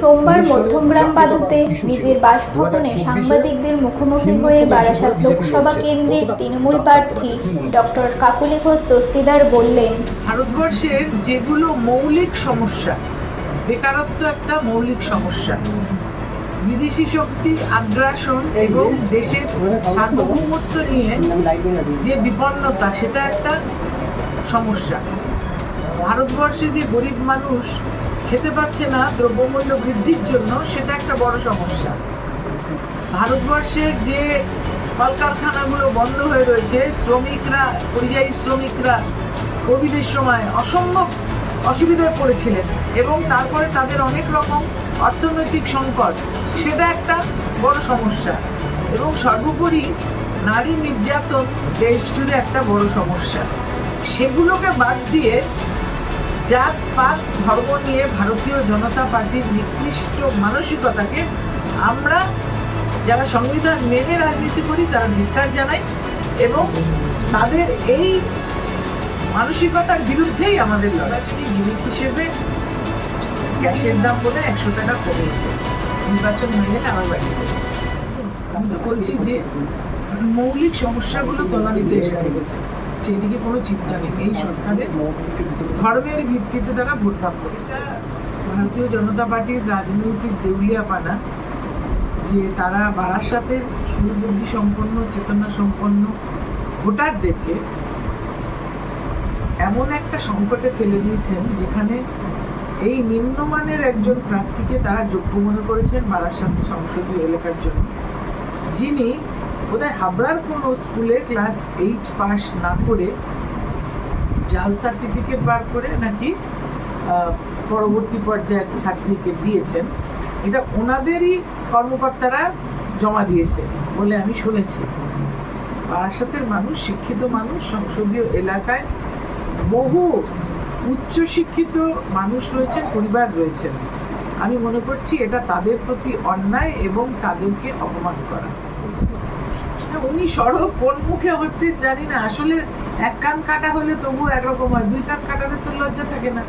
সোমবার মধ্যমগ্রাম বাদুতে নিজের বাসভবনে সাংবাদিকদের মুখোমুখি হয়ে বারাসাত লোকসভা কেন্দ্রের তৃণমূল প্রার্থী ডক্টর কাকুলি ঘোষ দস্তিদার বললেন ভারতবর্ষের যেগুলো মৌলিক সমস্যা বেকারত্ব একটা মৌলিক সমস্যা বিদেশি শক্তি আগ্রাসন এবং দেশের সার্বভৌমত্ব নিয়ে যে বিপন্নতা সেটা একটা সমস্যা। ভারতবর্ষে যে গরিব মানুষ খেতে পাচ্ছে না, দ্রব্যমূল্য বৃদ্ধির জন্য, সেটা একটা বড় সমস্যা। ভারতবর্ষের যে কলকারখানাগুলো বন্ধ হয়ে রয়েছে, শ্রমিকরা, পরিযায়ী শ্রমিকরা কোভিডের সময় অসম্ভব অসুবিধায় পড়েছিলেন এবং তারপরে তাদের অনেক রকম অর্থনৈতিক সংকট, সেটা একটা বড় সমস্যা। এবং সর্বোপরি নারী নির্যাতন দেশ জুড়ে একটা বড় সমস্যা। সেগুলোকে বাদ দিয়ে জাত, পাত, ধর্ম নিয়ে ভারতীয় জনতা পার্টির নিকৃষ্ট মানসিকতাকে আমরা যারা সংবিধান মেনে রাজনীতি করি, তারা ধিক্কার জানাই এবং তাদের এই মানসিকতার বিরুদ্ধেই আমাদের লড়াচুরি জিনিস হিসেবে গ্যাসের দাম বলে একশো টাকা কমেছে। নির্বাচন গেলে আমার বাড়িতে আমি তো বলছি যে মৌলিক সমস্যাগুলো তলানিতে এসে ঠেকেছে সেদিকে কোনো চিন্তা নেই। এই সরকারের ধর্মের ভিত্তিতে তারা ভোট ভাগ করে ভারতীয় জনতা পার্টির রাজনৈতিক দেউলিয়াপানা, যে তারা বারাসাতের সুরবুদ্ধি সম্পন্ন, চেতনা সম্পন্ন ভোটারদেরকে এমন একটা সংকটে ফেলে দিয়েছেন, যেখানে এই নিম্নমানের একজন প্রার্থীকে তারা যোগ্য মনে করেছেন বারাসাত সংসদীয় এলাকার জন্য, যিনি বোধহয় হাবড়ার কোনো স্কুলে ক্লাস এইট পাস না করে জাল সার্টিফিকেট বার করে নাকি পরবর্তী পর্যায়ে সার্টিফিকেট দিয়েছেন। এটা ওনাদেরই কর্মকর্তারা জমা দিয়েছে বলে আমি শুনেছি। বারাসাতের মানুষ, শিক্ষিত মানুষ, সংসদীয় এলাকায় বহু উচ্চ শিক্ষিত মানুষ রয়েছেন পরিবার রয়েছেন আমি মনে করছি এটা তাদের প্রতি অন্যায় এবং তাদেরকে অপমান করা। উনি সড়ক কোন মুখে হচ্ছে জানি না। আসলে এক কান কাটা হলে তবু একরকম হয়। দুই কান কাটাতে তো লজ্জা থাকে না।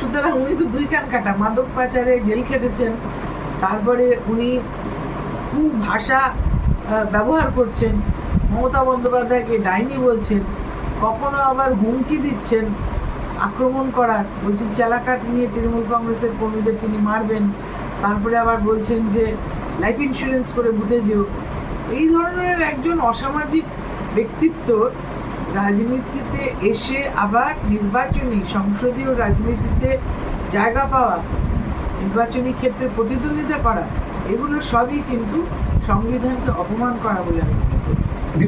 সুতরাং উনি তো দুই কান কাটা। মাদক পাচারে জেল খেটেছেন। তারপরে উনি খুব ভাষা ব্যবহার করছেন। মমতা বন্দ্যোপাধ্যায়কে ডাইনি বলছেন। কখনো আবার হুমকি দিচ্ছেন আক্রমণ করার। বলছেন চেলাকাঠ নিয়ে তৃণমূল কংগ্রেসের কর্মীদের তিনি মারবেন। তারপরে আবার বলছেন যে, লাইফ ইন্স্যুরেন্স করে বুঝে যেও। এই ধরনের একজন অসামাজিক ব্যক্তিত্ব রাজনীতিতে এসে আবার নির্বাচনী সংসদীয় রাজনীতিতে জায়গা পাওয়া, নির্বাচনী ক্ষেত্রে প্রতিদ্বন্দ্বিতা করা, এগুলো সবই কিন্তু সংবিধানকে অপমান করা বলে আমি মনে করি।